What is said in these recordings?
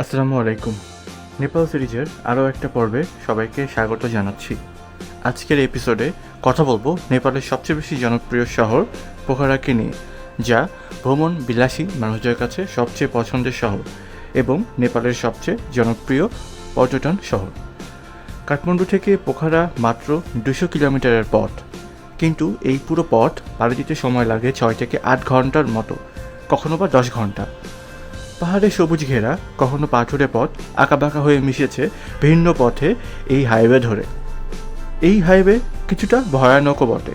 আসসালামু আলাইকুম। নেপাল সিরিজের আরও একটা পর্বে সবাইকে স্বাগত জানাচ্ছি। আজকের এপিসোডে কথা বলব নেপালের সবচেয়ে বেশি জনপ্রিয় শহর পোখারাকে নিয়ে, যা ভ্রমণ বিলাসী মানুষদের কাছে সবচেয়ে পছন্দের শহর এবং নেপালের সবচেয়ে জনপ্রিয় পর্যটন শহর। কাঠমান্ডু থেকে পোখারা মাত্র দুশো কিলোমিটারের পথ, কিন্তু এই পুরো পথ পাড়ি দিতে সময় লাগে ছয় থেকে আট ঘণ্টার মতো, কখনো বা দশ ঘণ্টা। পাহাড়ে সবুজ ঘেরা, কখনো পাথুরে পথ, আঁকাবাঁকা হয়ে মিশেছে ভিন্ন পথে এই হাইওয়ে ধরে। এই হাইওয়ে কিছুটা ভয়ানকও বটে।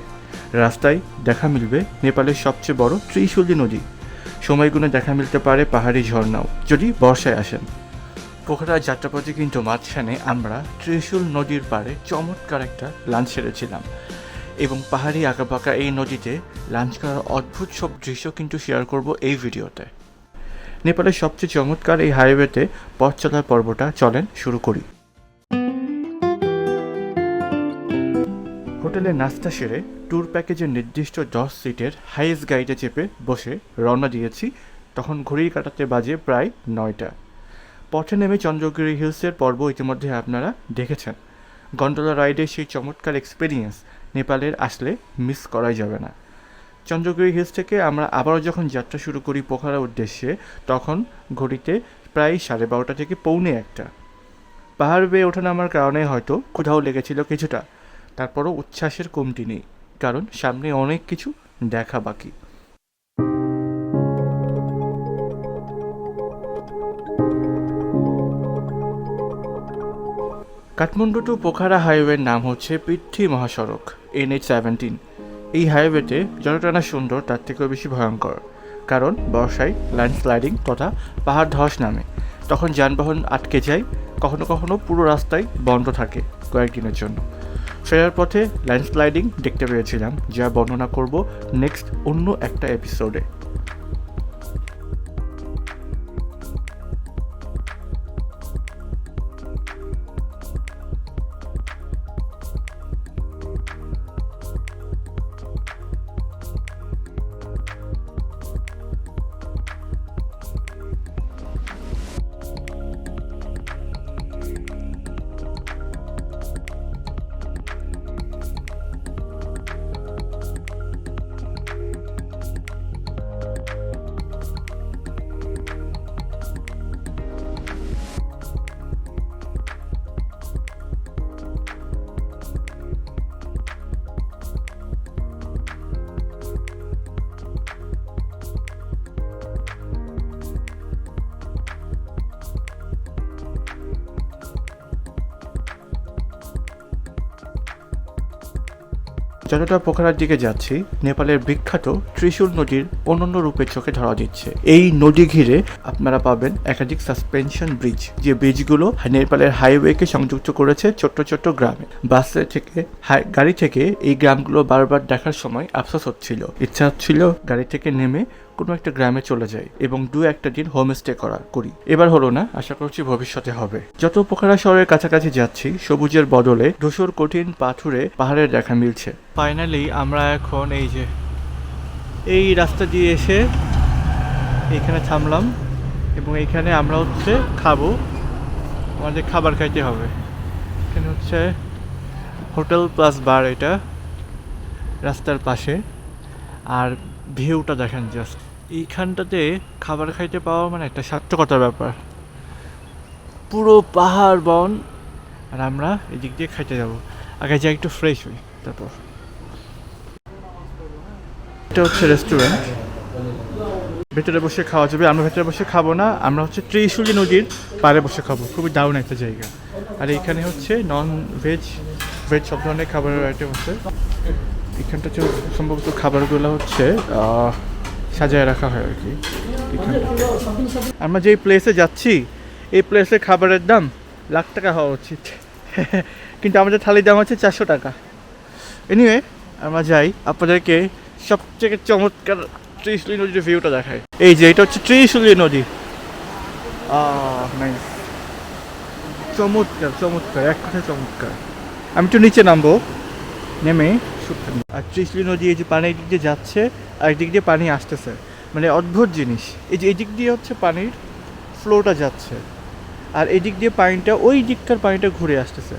রাস্তায় দেখা মিলবে নেপালের সবচেয়ে বড় ত্রিশূলী নদী। সময়গুলো দেখা মিলতে পারে পাহাড়ি ঝর্ণাও, যদি বর্ষায় আসেন। পোখরা যাত্রাপথে কিন্তু মাঝখানে আমরা ত্রিশূল নদীর পাড়ে চমৎকার একটা লাঞ্চ সেরেছিলাম। এবং পাহাড়ি আঁকাবাঁকা এই নদীতে লাঞ্চ করার অদ্ভুত সব দৃশ্য কিন্তু শেয়ার করব এই ভিডিওতে। নেপালের সবচেয়ে চমৎকার এই হাইওয়েতে পথ চলার পর্বটা চলেন শুরু করি। হোটেলে নাস্তা সেরে ট্যুর প্যাকেজের নির্দিষ্ট দশ সিটের হাইয়েস্ট গাইডে চেপে বসে রওনা দিয়েছি। তখন ঘড়ির কাটাতে বাজে প্রায় নয়টা। পথে নেমে চন্দ্রগিরি হিলসের পর্ব ইতিমধ্যে আপনারা দেখেছেন। গন্ডোলা রাইডের সেই চমৎকার এক্সপিরিয়েন্স নেপালের আসলে মিস করাই যাবে না। চন্দ্রগিরি হিলস থেকে আমরা আবারও যখন যাত্রা শুরু করি পোখারার উদ্দেশ্যে, তখন ঘড়িতে প্রায় সাড়ে বারোটা থেকে পৌনে একটা। পাহাড় বেয়ে ওঠা নামার কারণে হয়তো কোথাও লেগেছিল কিছুটা। তারপরও উচ্ছ্বাসের কমতি নেই, কারণ সামনে অনেক কিছু দেখা বাকি। কাঠমান্ডু টু পোখারা হাইওয়ের নাম হচ্ছে পৃথ্বী মহাসড়ক এনএইচ সেভেন্টিন এই হাইওয়েতে যতটা সুন্দর, তার থেকেও বেশি ভয়ঙ্কর। কারণ বর্ষায় ল্যান্ডস্লাইডিং তথা পাহাড় ধস নামে। তখন যানবাহন আটকে যায়, কখনো কখনো পুরো রাস্তায় বন্ধ থাকে কয়েকদিনের জন্য। ফেরার পথে ল্যান্ডস্লাইডিং দেখতে পেয়েছিলাম, যা বর্ণনা করব নেক্সট অন্য একটা এপিসোডে। যতটা পোখরার দিকে যাচ্ছি, নেপালের বিখ্যাত ত্রিশূল নদীর অনন্য রূপে চোখে ধরা দিচ্ছে। এই নদী ঘিরে আপনারা পাবেন একাধিক সাসপেনশন ব্রিজ, যে ব্রিজগুলো নেপালের হাইওয়েকে সংযুক্ত করেছে ছোট্ট ছোট্ট গ্রামে। বাসে থেকে গাড়ি থেকে এই গ্রামগুলো বারবার দেখার সময় আফসোস হচ্ছিল। ইচ্ছা হচ্ছিল গাড়ি থেকে নেমে কোনো একটা গ্রামে চলে যাই এবং দু একটা দিন হোমস্টে করা করি। এবার হলো না, আশা করছি ভবিষ্যতে হবে। যত পোখরা শহরের কাছাকাছি যাচ্ছি, সবুজের বদলে ধূসর কঠিন পাথুরে পাহাড়ের দেখা মিলছে। ফাইনালি আমরা এখন এই যে, এই রাস্তা দিয়ে এসে এখানে থামলাম এবং এখানে আমরা হচ্ছে খাব। আমাদের খাবার খাইতে হবে। এখানে হচ্ছে হোটেল প্লাস বার এটা, রাস্তার পাশে। আর ভিউটা দেখেন জাস্ট এইখানটাতে খাবার খাইতে পাওয়া মানে একটা সার্থকতার ব্যাপার। পুরো পাহাড়, বন, আর আমরা এদিক দিয়ে খাইতে যাব। আগে যাই একটু ফ্রেশ হই, তারপর। এটা হচ্ছে রেস্টুরেন্ট ভেতরে বসে খাওয়া যাবে, আমরা ভেতরে বসে খাব না, আমরা হচ্ছে ত্রিশুলি নদীর পাড়ে বসে খাব, খুবই দারুণ একটা জায়গা। আর এইখানে হচ্ছে নন ভেজ ভেজ সব ধরনের খাবারের আইটেম আছে। এখানটা হচ্ছে সম্ভবত খাবারগুলো হচ্ছে সাজায় রাখা হয় আর কি আমরা যেই প্লেসে যাচ্ছি, এই প্লেসে খাবারের দাম লাখ টাকা হওয়া উচিত। কিন্তু আমাদের থালির দাম হচ্ছে চারশো টাকা। এনিওয়ে আমরা যাই। আপনাদেরকে সবথেকে চমৎকার ত্রিশুলি নদীর ভিউটা দেখায় এই যে, এটা হচ্ছে ত্রিশুলি নদী। আহ চমৎকার চমৎকার, এক কথায় চমৎকার। আমি একটু নিচে নামবো। নেমে আর ত্রিশলি নদী, এই যে পানি দিক দিয়ে যাচ্ছে, আর দিক দিয়ে পানি আসতেছে। মানে অদ্ভুত জিনিস। এই যে এই দিক দিয়ে হচ্ছে পানির ফ্লোটা যাচ্ছে, আর এদিক দিয়ে পানিটা, ওই দিককার পানিটা ঘুরে আসতেছে।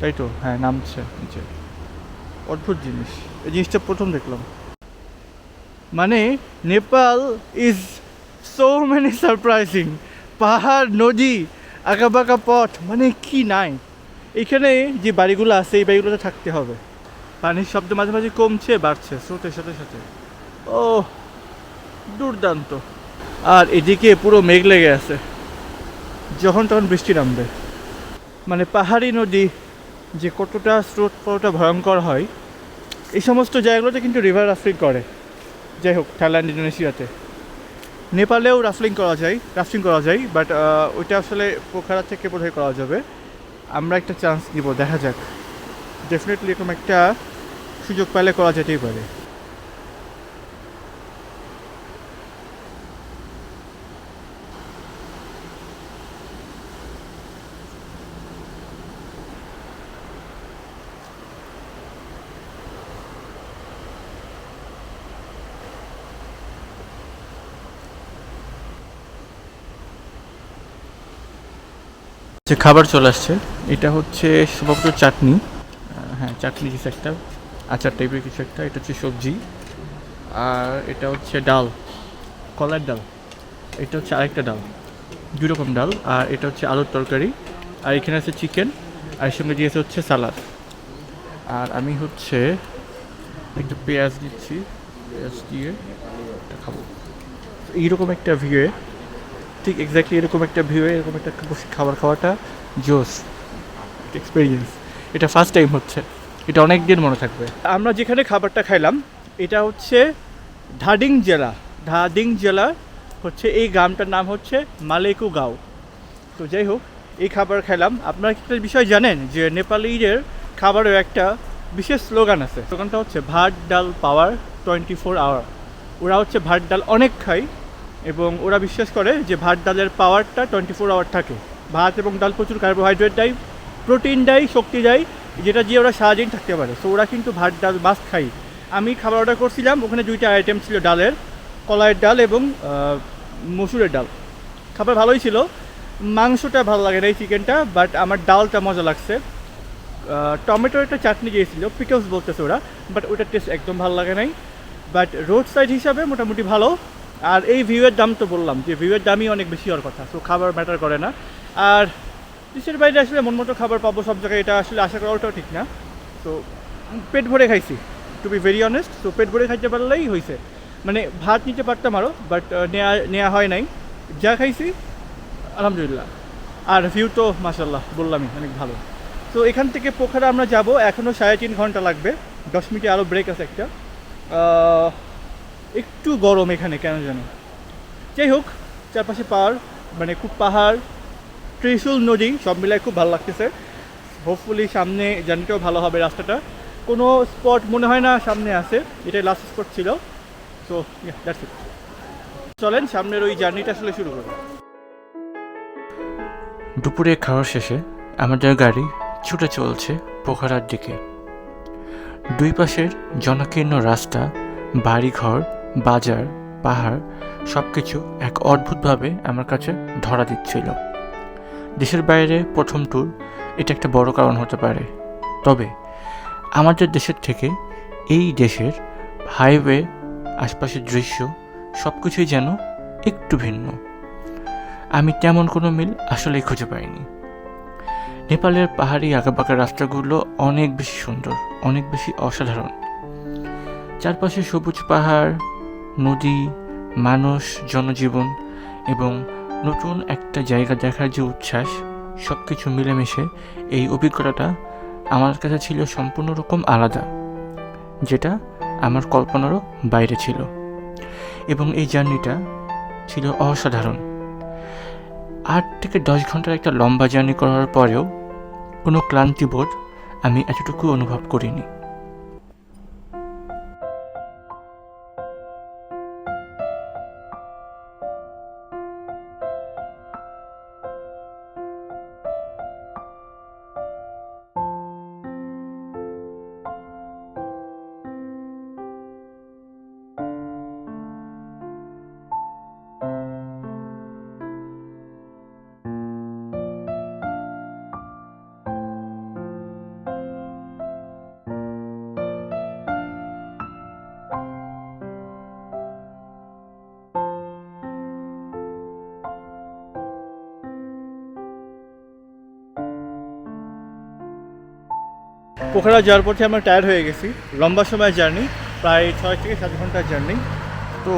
তাই তো? হ্যাঁ নামছে নিচে। অদ্ভুত জিনিস। এই জিনিসটা প্রথম দেখলাম। মানে Nepal is so many surprising পাহাড়, নদী, আঁকাবাঁকা পথ মানে কি নাই? এখানে যে বাড়িগুলো আছে, এই বাড়িগুলোতে থাকতে হবে। পানির শব্দ মাঝে মাঝে কমছে, বাড়ছে, স্রোতের সাথে সাথে। ও দুর্দান্ত। আর এদিকে পুরো মেঘ লেগে আছে। যখন তখন বৃষ্টি নামবে। মানে পাহাড়ি নদী যে কতটা স্রোত কতটা ভয়ঙ্কর হয়, এই সমস্ত জায়গাগুলোতে কিন্তু রিভার রাফটিং করে। যাই হোক, থাইল্যান্ড, ইন্দোনেশিয়াতে। নেপালেও রাফলিং করা যায় রাফটিং করা যায় বাট ওইটা আসলে পোখারা থেকে বোধহয় করা যাবে। আমরা একটা চান্স নিব, দেখা যাক। ডেফিনেটলি এরকম একটা সুযোগ পেলে করা যেতেই পারে। যে খাবার চলে আসছে, এটা হচ্ছে সম্ভবত চাটনি। হ্যাঁ চাটনি কিছু একটা। আচার টাইপের কিছু একটা, এটা হচ্ছে সবজি। আর এটা হচ্ছে ডাল, কলার ডাল। এটা হচ্ছে আরেকটা ডাল, দুই রকম ডাল। আর এটা হচ্ছে আলুর তরকারি। আর এখানে আছে চিকেন আর সঙ্গে দিয়েছে হচ্ছে সালাদ আর আমি হচ্ছে একটু পেঁয়াজ দিচ্ছি, পেঁয়াজ দিয়ে এটা খাব। এইরকম একটা ভিউয়ে ঠিক এক্স্যাক্টলি এরকম একটা ভিউয়ে এরকম একটা খাবার খাওয়াটা জোস এক্সপিরিয়েন্স এটা ফার্স্ট টাইম হচ্ছে। এটা অনেক দিন মনে থাকবে। আমরা যেখানে খাবারটা খাইলাম, এটা হচ্ছে ধাডিং জেলা ধাডিং জেলা হচ্ছে এই গ্রামটার নাম হচ্ছে মালেকু গাঁও। তো যাই হোক, এই খাবার খেলাম আপনারা একটা বিষয় জানেন যে নেপালিদের খাবারের একটা বিশেষ স্লোগান আছে? স্লোগানটা হচ্ছে ভাত, ডাল, পাওয়ার টোয়েন্টি ফোর আওয়ার ওরা হচ্ছে ভাত, ডাল অনেক খায় এবং ওরা বিশ্বাস করে যে ভাত, ডালের পাওয়ারটা টোয়েন্টি ফোর আওয়ার থাকে। ভাত এবং ডাল প্রচুর কার্বোহাইড্রেট দেয়। প্রোটিন দেয়, শক্তি দেয়, যেটা দিয়ে ওরা সারাদিন থাকতে পারে। সো ওরা কিন্তু ভাত, ডাল, মাছ খাই আমি খাবার অর্ডার করছিলাম, ওখানে দুইটা আইটেম ছিল ডালের, কলাইয়ের ডাল এবং মসুরের ডাল। খাবার ভালোই ছিল। মাংসটা ভালো লাগে না এই চিকেনটা বাট আমার ডালটা মজা লাগছে। টমেটোর একটা চাটনি দিয়েছিল পিকলস বলতেছে ওরা বাট ওটার টেস্ট একদম ভালো লাগে নাই। বাট রোড সাইড হিসাবে মোটামুটি ভালো। আর এই ভিউয়ের দাম তো বললাম, যে ভিউয়ের দামই অনেক বেশি হওয়ার কথা সো খাবার ম্যাটার করে না। আর দেশের বাইরে আসলে মন মতো খাবার পাবো সব জায়গায়, এটা আসলে আশা করাটাও ঠিক না। তো পেট ভরে খাইছি টু বি ভেরি অনেস্ট তো পেট ভরে খাইতে পারলেই হয়েছে মানে ভাত নিতে পারতাম আরও বাট নেওয়া নেওয়া হয় নাই। যা খাইছি, আলহামদুলিল্লাহ। আর ভিউ তো মাসাল্লাহ বললামই, অনেক ভালো। তো এখান থেকে পোখারা আমরা যাব এখনও সাড়ে তিন ঘণ্টা লাগবে, দশ মিনিটে আরও ব্রেক আছে একটা। একটু গরম এখানে, কেন জানি। যাই হোক, চারপাশে পাহাড় মানে খুব পাহাড় ত্রিশূল নদী, সব মিলায় খুব ভালো লাগতেছে। হোপফুলি সামনে জার্নিটাও ভালো হবে রাস্তাটা। কোনো স্পট মনে হয় না সামনে আছে, এটাই লাস্ট স্পট ছিল। সো ইট চলেন, সামনের ওই জার্নিটা আসলে শুরু করি। দুপুরে খাওয়ার শেষে আমাদের গাড়ি ছুটে চলছে পোখরার দিকে। দুই পাশের জনাকীর্ণ রাস্তা, বাড়িঘর, বাজার, পাহাড় সব কিছু এক অদ্ভুতভাবে আমার কাছে ধরা দিচ্ছিল। দেশের বাইরে প্রথম ট্যুর এটা একটা বড় কারণ হতে পারে। তবে আমাদের দেশের থেকে এই দেশের হাইওয়ে আশপাশের দৃশ্য সব কিছুই যেন একটু ভিন্ন। আমি তেমন কোনো মিল আসলেই খুঁজে পাইনি। নেপালের পাহাড়ি আঁকাবাঁকা রাস্তাগুলো অনেক বেশি সুন্দর, অনেক বেশি অসাধারণ। চারপাশে সবুজ পাহাড়, নদী, মানুষ, জনজীবন এবং নতুন একটা জায়গা দেখার যে উচ্ছ্বাস সব কিছু মিলেমিশে এই অভিজ্ঞতাটা আমার কাছে ছিল সম্পূর্ণ রকম আলাদা, যেটা আমার কল্পনারও বাইরে ছিল। এবং এই জার্নিটা ছিল অসাধারণ। আট থেকে দশ ঘণ্টার একটা লম্বা জার্নি করার পরেও কোনো ক্লান্তিবোধ আমি এতটুকু অনুভব করিনি। পোখরা যাওয়ার পথে আমরা টায়ার্ড হয়ে গেছি। লম্বা সময় জার্নি, প্রায় ছয় থেকে সাত ঘণ্টার জার্নি। তো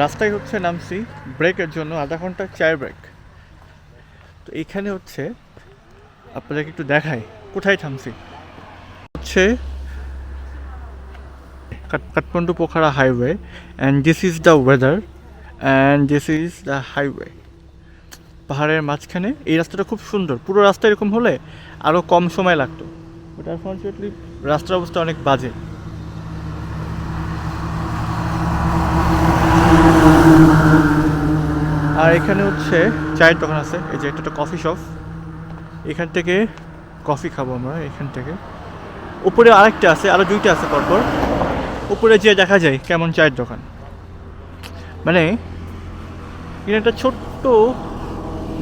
রাস্তায় হচ্ছে নামছি ব্রেকের জন্য, আধা ঘণ্টা চায়ের ব্রেক তো এইখানে হচ্ছে আপনাদেরকে একটু দেখাই, কোথায় থামছি? হচ্ছে Kathmandu Pokhara highway and this is the weather and this is the highway পাহাড়ের মাঝখানে এই রাস্তাটা খুব সুন্দর, পুরো রাস্তা এরকম হলে আরও কম সময় লাগতো। বাট আনফর্চুনেটলি রাস্তার অবস্থা অনেক বাজে। আর এখানে হচ্ছে চায়ের দোকান আছে, এই যে একটা কফি শপ এখান থেকে কফি খাব আমরা, এখান থেকে। উপরে আরেকটা আছে আরও দুইটা আছে পরপর। উপরে যেয়ে দেখা যায় কেমন চায়ের দোকান। মানে এখানে একটা ছোট্ট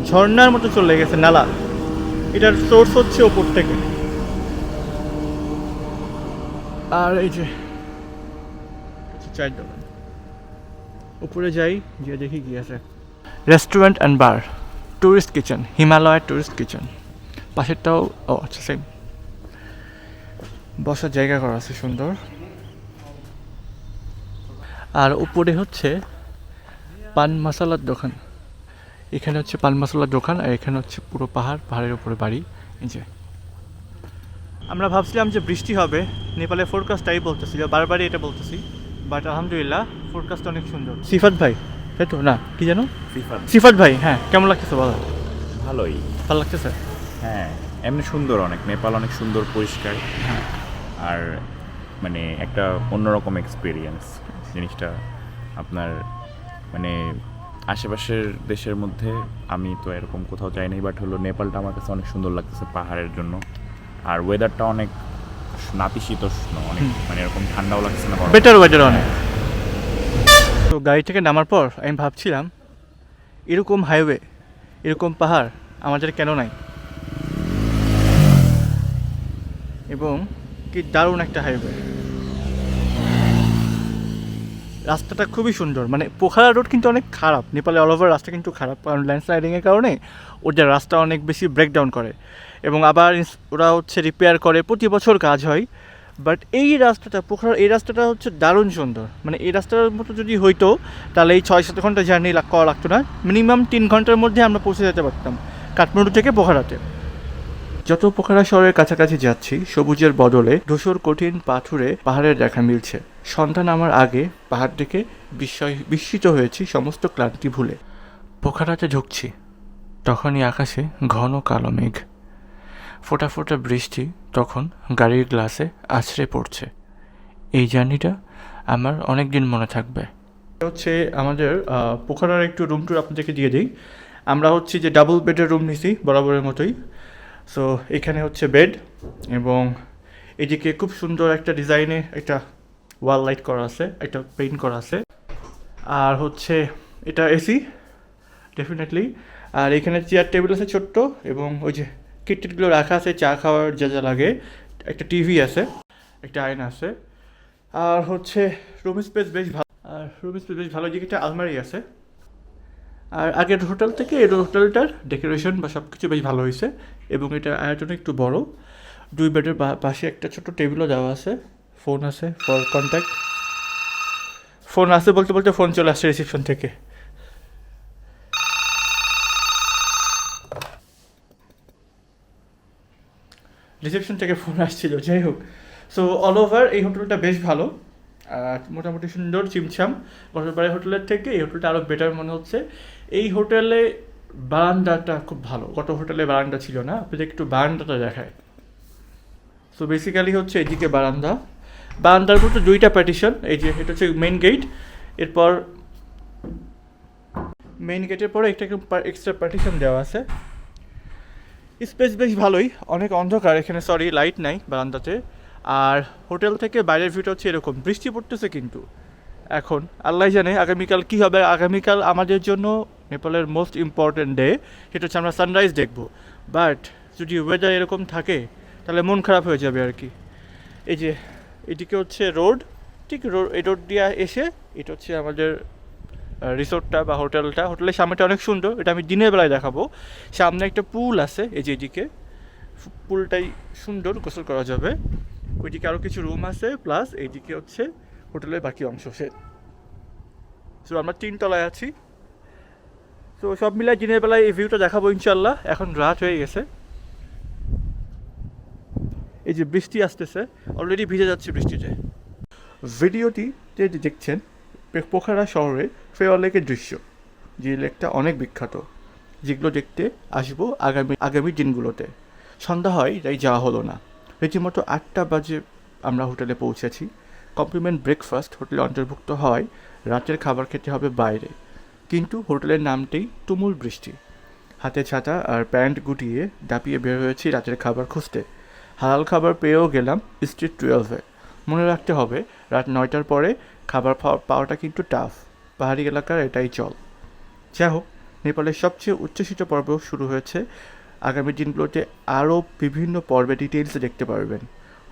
ঝর্ণার মতো চলে গেছে, নালা। এটার সোর্স হচ্ছে ওপর থেকে। আর এই যে হচ্ছে চায়ের দোকান। উপরে যাই গিয়ে দেখি কি আছে। Restaurant and bar tourist kitchen Himalaya tourist kitchen পাশেরটাও ও আচ্ছা সেম বসার জায়গা করা আছে সুন্দর। আর উপরে হচ্ছে পান মশলার দোকান। এখানে হচ্ছে পান মশলার দোকান আর এখানে হচ্ছে পুরো পাহাড় পাহাড়ের উপরে বাড়ি। এই যে। আমরা ভাবছিলাম যে বৃষ্টি হবে নেপালে ফোরকাস্ট তাই বলতেছিল বারবারই এটা বলতেছি বাট আলহামদুলিল্লাহ ফোরকাস্ট অনেক সুন্দর। সিফাত ভাই তাই তো? না কি জানো? ফিফা সিফাত ভাই হ্যাঁ কেমন লাগতেছে বলো? ভালোই। ভালো লাগতেছে? হ্যাঁ এমনি সুন্দর অনেক নেপাল অনেক সুন্দর পরিষ্কার। হ্যাঁ। আর মানে একটা অন্যরকম এক্সপিরিয়েন্স জিনিসটা আপনার মানে আশেপাশের দেশের মধ্যে আমি তো এরকম কোথাও যাই নাই বাট হলো নেপালটা আমার কাছে অনেক সুন্দর লাগতেছে পাহাড়ের জন্য। আর ওয়েদারটা অনেক নাতিশীতোষ্ণ অনেক মানে এরকম ঠান্ডাও লাগছে না বেটার ওয়েদার অনেক। তো গাড়ি থেকে নামার পর আমি ভাবছিলাম এরকম হাইওয়ে এরকম পাহাড় আমাদের কেন নাই? এবং কি দারুণ একটা হাইওয়ে রাস্তাটা খুবই সুন্দর মানে পোখারা রোড কিন্তু অনেক খারাপ। নেপালে অল ওভার রাস্তা কিন্তু খারাপ কারণ ল্যান্ডস্লাইডিংয়ের কারণে ওদের রাস্তা অনেক বেশি ব্রেকডাউন করে। এবং আবার ওরা হচ্ছে রিপেয়ার করে, প্রতি বছর কাজ হয়। বাট এই রাস্তাটা, পোখরার, এই রাস্তাটা হচ্ছে দারুণ সুন্দর। মানে এই রাস্তার মতো যদি হইতো, তাহলে এই ছয় সাত ঘণ্টা জার্নি করা লাগতো না। মিনিমাম তিন ঘণ্টার মধ্যে আমরা পৌঁছে যেতে পারতাম, কাঠমান্ডু থেকে পোখরাতে। যত পোখরা শহরের কাছাকাছি যাচ্ছি, সবুজের বদলে ধূসর কঠিন পাথুরে পাহাড়ের দেখা মিলছে। সন্ধ্যা আমার আগে পাহাড় দেখে বিস্ময়, বিস্মিত হয়েছি সমস্ত ক্লান্তি ভুলে। পোখরাতে ঢুকছি, তখনই আকাশে ঘন কালো মেঘ। ফোঁটা ফোঁটা বৃষ্টি তখন গাড়ির গ্লাসে আছড়ে পড়ছে। এই জার্নিটা আমার অনেক দিন মনে থাকবে। হচ্ছে আমাদের পোখরার একটু রুম টুর আপনাদেরকে দিয়ে দিই। আমরা হচ্ছে যে ডাবল বেডের রুম নিছি, বরাবরের মতোই। সো এখানে হচ্ছে বেড এবং এদিকে খুব সুন্দর একটা ডিজাইনে একটা ওয়াল লাইট করা আছে, একটা পেইন্ট করা আছে। আর হচ্ছে এটা এসি ডেফিনেটলি আর এখানে চেয়ার টেবিল আছে ছোট্ট এবং ওই যে কিট টিটগুলো রাখা আছে, চা খাওয়ার যা যা লাগে। একটা টিভি আছে, একটা আয়না আছে। আর হচ্ছে রুম স্পেস বেশ ভালো। আর রুম স্পেস বেশ ভালো একটা আলমারি আছে। আর আগের হোটেল থেকে এই হোটেলটার ডেকোরেশন বা সব কিছু বেশ ভালো হয়েছে এবং এটা আয়তন একটু বড়। দুই বেডের পাশে একটা ছোট টেবিলও দেওয়া আছে। ফোন আছে ফর কন্ট্যাক্ট ফোন আছে বলতে বলতে ফোন চলে আসছে রিসেপশন থেকে। রিসেপশন থেকে ফোন আসছিল, যাই হোক। সো অল ওভার এই হোটেলটা বেশ ভালো। মোটামুটি সুন্দর, চিমছাম। গতবারের হোটেলের থেকে এই হোটেলটা আরও বেটার মনে হচ্ছে। এই হোটেলে বারান্দাটা খুব ভালো। গত হোটেলে বারান্দা ছিল না আপনাদের একটু বারান্দাটা দেখায়। সো বেসিক্যালি হচ্ছে এদিকে বারান্দা। বারান্দার মধ্যে দুইটা প্যাটিশন এই যে এটা হচ্ছে মেইন গেট এরপর মেইন গেটের পরে একটা এক্সট্রা পার্টিশন দেওয়া আছে। স্পেস বেশ ভালোই, অনেক অন্ধকার, এখানে সরি লাইট নাই বারান্দাতে। আর হোটেল থেকে বাইরের ভিউটা হচ্ছে এরকম, বৃষ্টি পড়তেছে কিন্তু। এখন আল্লাহ জানে আগামীকাল কী হবে, আগামীকাল আমাদের জন্য নেপালের মোস্ট ইম্পর্ট্যান্ট ডে সেটা হচ্ছে আমরা সানরাইজ দেখব। বাট যদি ওয়েদার এরকম থাকে, তাহলে মন খারাপ হয়ে যাবে আর কি এই যে, এদিকে হচ্ছে রোড ঠিক রোড এই রোড দিয়ে এসে, এটা হচ্ছে আমাদের রিসোর্টটা বা হোটেলটা। হোটেলের সামনেটা অনেক সুন্দর, এটা আমি দিনের বেলায় দেখাবো। সামনে একটা পুল আছে, এই যে এদিকে। পুলটাই সুন্দর গোসল করা যাবে। ওইদিকে আরও কিছু রুম আছে, প্লাস এইদিকে হচ্ছে হোটেলের বাকি অংশ সে। সো আমরা তিন তলায় আছি। তো সব মিলাই দিনের বেলায় এই ভিউটা দেখাবো ইনশাল্লাহ এখন রাত হয়ে গেছে। এই যে বৃষ্টি আসতেছে অলরেডি ভিজে যাচ্ছে বৃষ্টিতে। ভিডিওটি যে দেখছেন পোখারা শহরে ফেওয়া লেকের দৃশ্য, যে লেকটা অনেক বিখ্যাত, যেগুলো দেখতে আসব আগামী আগামী দিনগুলোতে। সন্ধ্যা হয়, তাই যাওয়া হলো না। রীতিমতো আটটা বাজে আমরা হোটেলে পৌঁছেছি। কমপ্লিমেন্ট ব্রেকফাস্ট হোটেলে অন্তর্ভুক্ত হয়, রাতের খাবার খেতে হবে বাইরে। কিন্তু হোটেলের নামটাই তুমুল বৃষ্টি। হাতে ছাতা আর প্যান্ট গুটিয়ে দাপিয়ে বের হয়েছি রাতের খাবার খুঁজতে। হালাল খাবার পেয়েও গেলাম স্ট্রিট টুয়েলভে মনে রাখতে হবে, রাত নয়টার পরে খাবার পাওয়াটা কিন্তু টাফ পাহাড়ি এলাকার এটাই চল। যাই হোক, নেপালের সবচেয়ে উচ্ছ্বসিত পর্ব শুরু হয়েছে। আগামী দিনগুলোতে আরও বিভিন্ন পর্বে ডিটেলসে দেখতে পারবেন।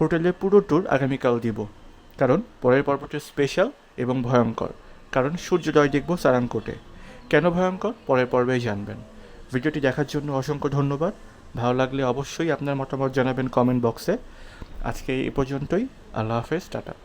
হোটেলের পুরো ট্যুর আগামীকাল দিব। কারণ পরের পর্বটি স্পেশাল এবং ভয়ঙ্কর। কারণ সূর্যোদয় দেখব সারাংকোটে। কেন ভয়ঙ্কর? পরের পর্বেই জানবেন। ভিডিওটি দেখার জন্য অসংখ্য ধন্যবাদ। ভালো লাগলে অবশ্যই আপনার মতামত জানাবেন কমেন্ট বক্সে আজকে এই পর্যন্তই। আল্লাহ হাফেজ টাটা।